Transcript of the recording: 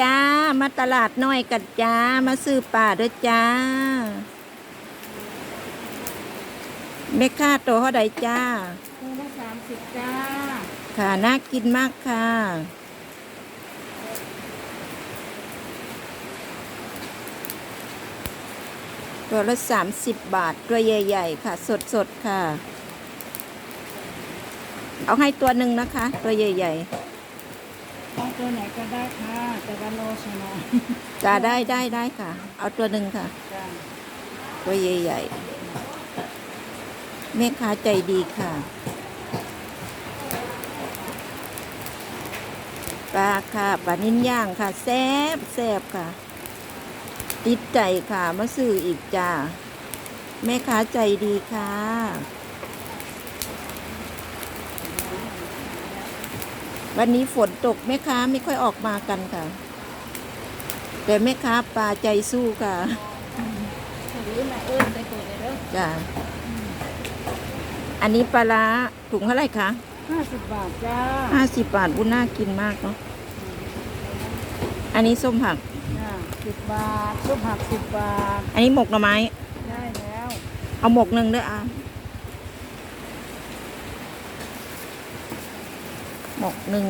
จ้า มาตลาดน้อยกันจ้า มาซื้อป่าด้วยจ้าแม่ค้าตัวเท่าใดจ้าคู่ละสามสิบจ้า ค่ะ น่ากินมากค่ะ ตัวละสามสิบบาท ตัวใหญ่ ๆ ค่ะ สด ๆ ค่ะ เอาให้ตัวหนึ่งนะคะ ตัวใหญ่เอา ตัวไหนก็ได้ค่ะแต่ว่าโลชนะๆจะได้ได้ได้ค่ะ เอาตัวหนึ่งค่ะ จ้าตัวใหญ่ๆแม่ค้าใจดีค่ะ ปลาค่ะปลานิ่นย่างค่ะ แซ่บแซ่บค่ะ ติดใจค่ะ มาซื้ออีกจ้าแม่ค้าใจดีค่ะ วันนี้ฝนตกแม่ค้าไม่ค่อยออกมากันค่ะ แต่แม่ค้าปลาใจสู้ค่ะหรือมาเอิ้นไปตัวเลยเด้อจ้ะอันนี้ปลาร้าถุงเท่าไหร่คะห้าสิบบาทจ้าห้าสิบบาทบุญน่ากินมากเนาะอันนี้ส้มผักจ้าสิบบาทซุปผักสิบบาท อันนี้หมกหน่อไม้ ได้แล้ว เอาหมกหนึ่งด้วยอะ หมกหนึ่ง